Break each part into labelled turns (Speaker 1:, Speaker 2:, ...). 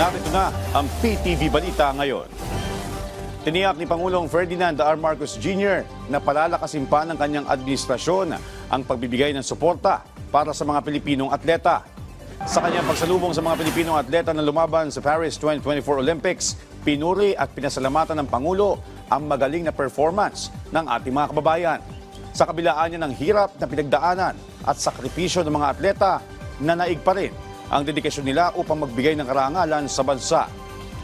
Speaker 1: Narito na ang PTV Balita ngayon. Tiniyak ni Pangulong Ferdinand R. Marcos Jr. na palalakasin pa ng kanyang administrasyon ang pagbibigay ng suporta para sa mga Pilipinong atleta. Sa kanyang pagsalubong sa mga Pilipinong atleta na lumaban sa Paris 2024 Olympics, pinuri at pinasalamatan ng Pangulo ang magaling na performance ng ating mga kababayan. Sa kabilaan niya ng hirap na pinagdaanan at sakripisyo ng mga atleta, nanaig pa rin ang dedikasyon nila upang magbigay ng karangalan sa bansa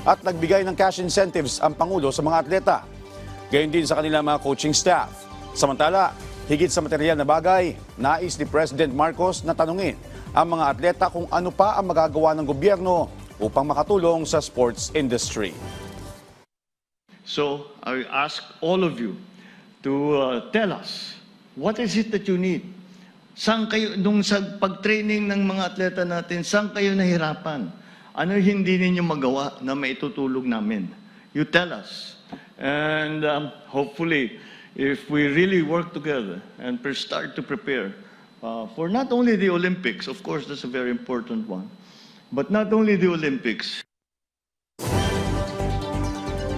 Speaker 1: at nagbigay ng cash incentives ang Pangulo sa mga atleta. Gayon din sa kanilang mga coaching staff. Samantala, higit sa material na bagay, nais ni President Marcos na tanungin ang mga atleta kung ano pa ang magagawa ng gobyerno upang makatulong sa sports industry.
Speaker 2: So I ask all of you to uh, tell us, what is it that you need? Saan kayo, nung sa pag-training ng mga atleta natin, saan kayo nahirapan? Ano hindi ninyo magawa na maitutulog namin? You tell us. And um, hopefully, if we really work together and start to prepare uh, for not only the Olympics, of course, that's a very important one, but not only the Olympics,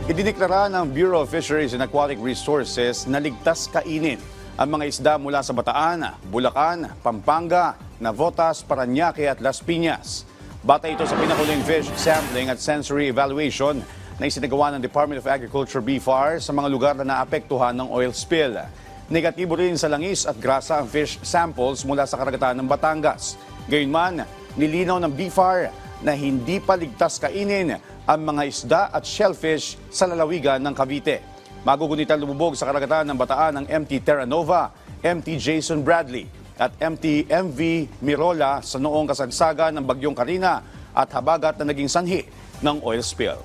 Speaker 1: Idineklara ng Bureau of Fisheries and Aquatic Resources na ligtas kainin ang mga isda mula sa Bataan, Bulacan, Pampanga, Navotas, Paranaque at Las Piñas. Bata ito sa pinakuling fish sampling at sensory evaluation na isinagawa ng Department of Agriculture BFAR sa mga lugar na naapektuhan ng oil spill. Negatibo rin sa langis at grasa ang fish samples mula sa karagatan ng Batangas. Gayunman, nilinaw ng BFAR na hindi pa ligtas kainin ang mga isda at shellfish sa lalawigan ng Cavite. Magugunitan lumubog sa karagatan ng bataan ng MT Terra Nova, MT Jason Bradley at MT MV Mirola sa noong kasagsagan ng Bagyong Karina at habagat na naging sanhi ng oil spill.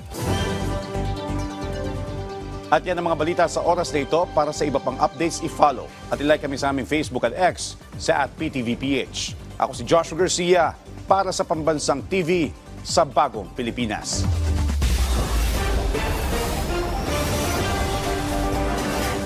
Speaker 1: At yan ang mga balita sa oras na ito. Para sa iba pang updates, i-follow at i-like kami sa aming Facebook at X sa at PTVPH. Ako si Joshua Garcia para sa Pambansang TV sa Bagong Pilipinas.